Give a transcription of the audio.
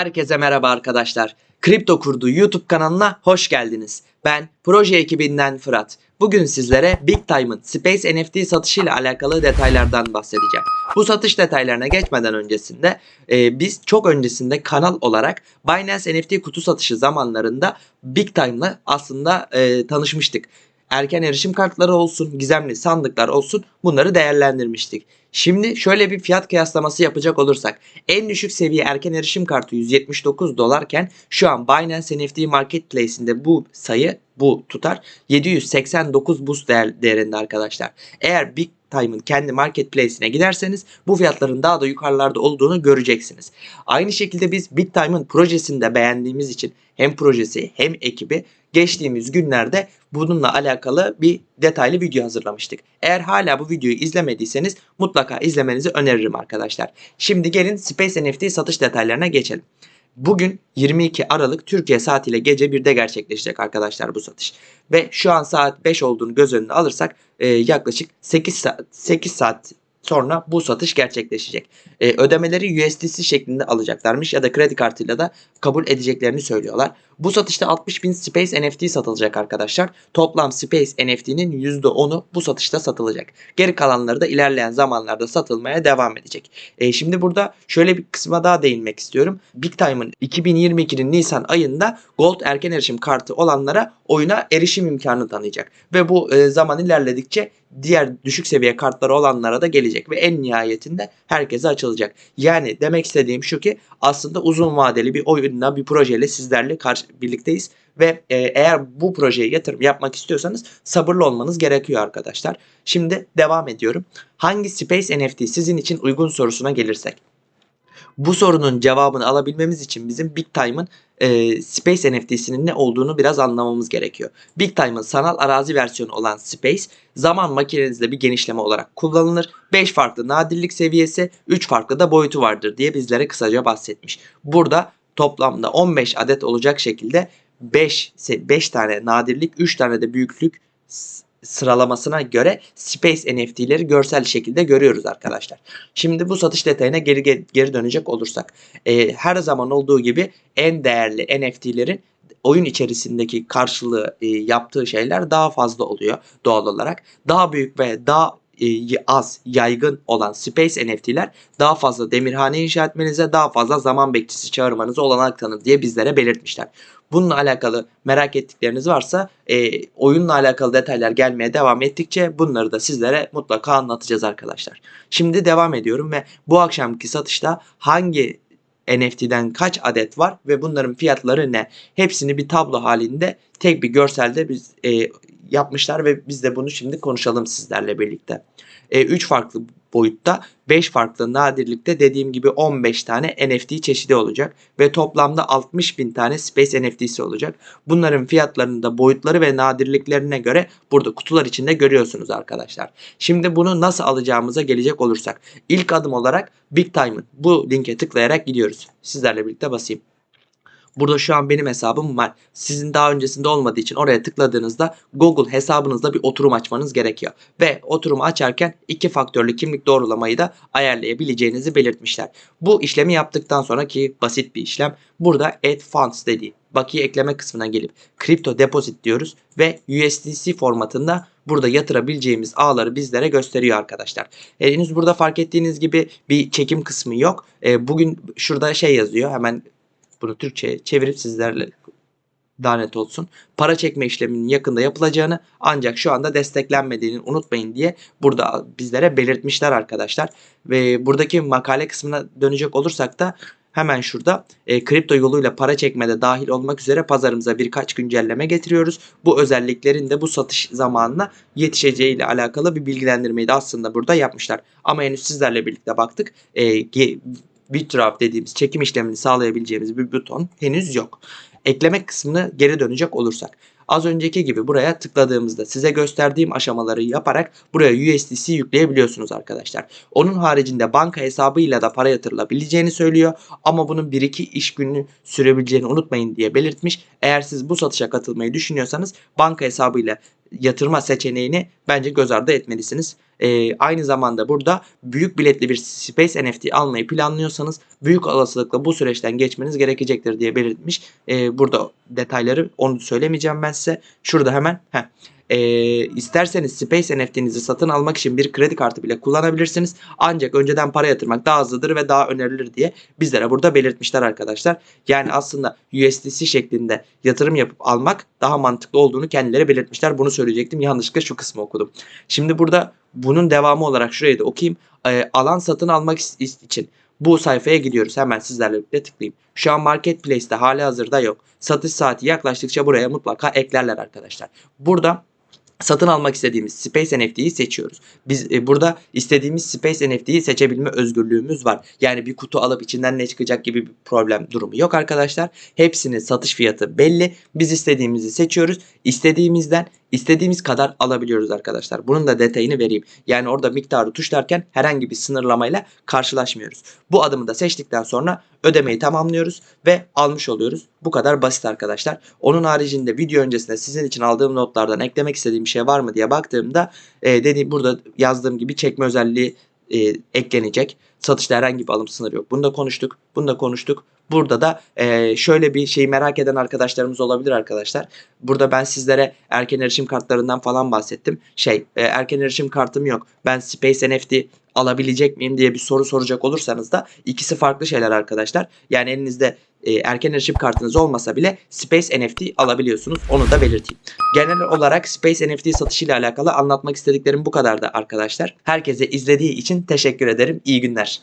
Herkese merhaba arkadaşlar. Kripto Kurdu YouTube kanalına hoş geldiniz. Ben proje ekibinden Fırat. Bugün sizlere Big Time'ın Space NFT satışı ile alakalı detaylardan bahsedeceğim. Bu satış detaylarına geçmeden öncesinde e, biz çok öncesinde kanal olarak Binance NFT kutu satışı zamanlarında Big Time'la aslında e, tanışmıştık. Erken erişim kartları olsun, gizemli sandıklar olsun bunları değerlendirmiştik. Şimdi şöyle bir fiyat kıyaslaması yapacak olursak en düşük seviye erken erişim kartı 179 dolarken şu an Binance NFT Marketplace'inde bu sayı bu tutar 789 boost değer, değerinde arkadaşlar. Eğer Big Time'ın kendi marketplace'ine giderseniz bu fiyatların daha da yukarılarda olduğunu göreceksiniz. Aynı şekilde biz Big Time'ın projesini de beğendiğimiz için hem projesi hem ekibi geçtiğimiz günlerde bununla alakalı bir detaylı video hazırlamıştık. Eğer hala bu videoyu izlemediyseniz mutlaka izlemenizi öneririm arkadaşlar. Şimdi gelin Space NFT satış detaylarına geçelim. Bugün 22 Aralık Türkiye saatiyle gece 1'de gerçekleşecek arkadaşlar bu satış. Ve şu an saat 5 olduğunu göz önüne alırsak e, yaklaşık 8 saat, 8 saat sonra bu satış gerçekleşecek. E, ödemeleri USDC şeklinde alacaklarmış ya da kredi kartıyla da kabul edeceklerini söylüyorlar. Bu satışta 60 bin Space NFT satılacak arkadaşlar. Toplam Space NFT'nin %10'u bu satışta satılacak. Geri kalanları da ilerleyen zamanlarda satılmaya devam edecek. E, şimdi burada şöyle bir kısma daha değinmek istiyorum. Big Time'ın 2022'nin Nisan ayında Gold erken erişim kartı olanlara oyuna erişim imkanı tanıyacak. Ve bu e, zaman ilerledikçe diğer düşük seviye kartları olanlara da gelecek ve en nihayetinde herkese açılacak. Yani demek istediğim şu ki aslında uzun vadeli bir oyunla bir projeyle sizlerle karşı birlikteyiz ve e, eğer bu projeye yatırım yapmak istiyorsanız sabırlı olmanız gerekiyor arkadaşlar. Şimdi devam ediyorum. Hangi Space NFT sizin için uygun sorusuna gelirsek. Bu sorunun cevabını alabilmemiz için bizim Big Time'ın e, Space NFT'sinin ne olduğunu biraz anlamamız gerekiyor. Big Time'ın sanal arazi versiyonu olan Space zaman makinenizde bir genişleme olarak kullanılır. 5 farklı nadirlik seviyesi, 3 farklı da boyutu vardır diye bizlere kısaca bahsetmiş. Burada toplamda 15 adet olacak şekilde 5 5 tane nadirlik, 3 tane de büyüklük sıralamasına göre Space NFT'leri görsel şekilde görüyoruz arkadaşlar. Şimdi bu satış detayına geri geri dönecek olursak e, her zaman olduğu gibi en değerli NFT'lerin oyun içerisindeki karşılığı e, yaptığı şeyler daha fazla oluyor doğal olarak. Daha büyük ve daha az yaygın olan Space NFT'ler daha fazla demirhane inşa etmenize daha fazla zaman bekçisi çağırmanıza olanak tanır diye bizlere belirtmişler. Bununla alakalı merak ettikleriniz varsa e, oyunla alakalı detaylar gelmeye devam ettikçe bunları da sizlere mutlaka anlatacağız arkadaşlar. Şimdi devam ediyorum ve bu akşamki satışta hangi NFT'den kaç adet var ve bunların fiyatları ne? Hepsini bir tablo halinde tek bir görselde biz e, yapmışlar ve biz de bunu şimdi konuşalım sizlerle birlikte. 3 e, farklı boyutta 5 farklı nadirlikte dediğim gibi 15 tane NFT çeşidi olacak ve toplamda 60 bin tane Space NFT'si olacak. Bunların fiyatlarını da boyutları ve nadirliklerine göre burada kutular içinde görüyorsunuz arkadaşlar. Şimdi bunu nasıl alacağımıza gelecek olursak ilk adım olarak Big Time'ın bu linke tıklayarak gidiyoruz. Sizlerle birlikte basayım. Burada şu an benim hesabım var. Sizin daha öncesinde olmadığı için oraya tıkladığınızda Google hesabınızda bir oturum açmanız gerekiyor. Ve oturumu açarken iki faktörlü kimlik doğrulamayı da ayarlayabileceğinizi belirtmişler. Bu işlemi yaptıktan sonra ki basit bir işlem burada add funds dediği bakiye ekleme kısmına gelip kripto deposit diyoruz ve USDC formatında burada yatırabileceğimiz ağları bizlere gösteriyor arkadaşlar. E, henüz burada fark ettiğiniz gibi bir çekim kısmı yok. E, bugün şurada şey yazıyor hemen bunu Türkçe'ye çevirip sizlerle daha net olsun. Para çekme işleminin yakında yapılacağını ancak şu anda desteklenmediğini unutmayın diye burada bizlere belirtmişler arkadaşlar. Ve buradaki makale kısmına dönecek olursak da hemen şurada e, kripto yoluyla para çekmede dahil olmak üzere pazarımıza birkaç güncelleme getiriyoruz. Bu özelliklerin de bu satış zamanına yetişeceği ile alakalı bir bilgilendirmeyi de aslında burada yapmışlar. Ama henüz sizlerle birlikte baktık. E, withdraw dediğimiz çekim işlemini sağlayabileceğimiz bir buton henüz yok. Ekleme kısmını geri dönecek olursak. Az önceki gibi buraya tıkladığımızda size gösterdiğim aşamaları yaparak buraya USDC yükleyebiliyorsunuz arkadaşlar. Onun haricinde banka hesabıyla da para yatırılabileceğini söylüyor ama bunun 1-2 iş günü sürebileceğini unutmayın diye belirtmiş. Eğer siz bu satışa katılmayı düşünüyorsanız banka hesabıyla yatırma seçeneğini bence göz ardı etmelisiniz. Ee, aynı zamanda burada büyük biletli bir Space NFT almayı planlıyorsanız büyük olasılıkla bu süreçten geçmeniz gerekecektir diye belirtmiş. Ee, burada detayları onu söylemeyeceğim ben size. Şurada hemen heh. Ee, isterseniz Space NFT'nizi satın almak için bir kredi kartı bile kullanabilirsiniz. Ancak önceden para yatırmak daha hızlıdır ve daha önerilir diye bizlere burada belirtmişler arkadaşlar. Yani aslında USDC şeklinde yatırım yapıp almak daha mantıklı olduğunu kendileri belirtmişler. Bunu söyleyecektim. Yanlışlıkla şu kısmı okudum. Şimdi burada bunun devamı olarak şurayı da okuyayım. Ee, alan satın almak için bu sayfaya gidiyoruz. Hemen sizlerle birlikte tıklayayım. Şu an Marketplace'te hali hazırda yok. Satış saati yaklaştıkça buraya mutlaka eklerler arkadaşlar. Burada satın almak istediğimiz Space NFT'yi seçiyoruz. Biz e, burada istediğimiz Space NFT'yi seçebilme özgürlüğümüz var. Yani bir kutu alıp içinden ne çıkacak gibi bir problem durumu yok arkadaşlar. Hepsinin satış fiyatı belli. Biz istediğimizi seçiyoruz. İstediğimizden istediğimiz kadar alabiliyoruz arkadaşlar. Bunun da detayını vereyim. Yani orada miktarı tuşlarken herhangi bir sınırlamayla karşılaşmıyoruz. Bu adımı da seçtikten sonra ödemeyi tamamlıyoruz ve almış oluyoruz. Bu kadar basit arkadaşlar. Onun haricinde video öncesinde sizin için aldığım notlardan eklemek istediğim bir şey var mı diye baktığımda e, dediğim burada yazdığım gibi çekme özelliği e, eklenecek. Satışta herhangi bir alım sınırı yok. Bunu da konuştuk. Bunu da konuştuk. Burada da e, şöyle bir şeyi merak eden arkadaşlarımız olabilir arkadaşlar. Burada ben sizlere erken erişim kartlarından falan bahsettim. Şey e, erken erişim kartım yok. Ben Space NFT alabilecek miyim diye bir soru soracak olursanız da ikisi farklı şeyler arkadaşlar. Yani elinizde e, erken erişim kartınız olmasa bile Space NFT alabiliyorsunuz. Onu da belirteyim. Genel olarak Space NFT satışıyla alakalı anlatmak istediklerim bu kadardı arkadaşlar. Herkese izlediği için teşekkür ederim. İyi günler.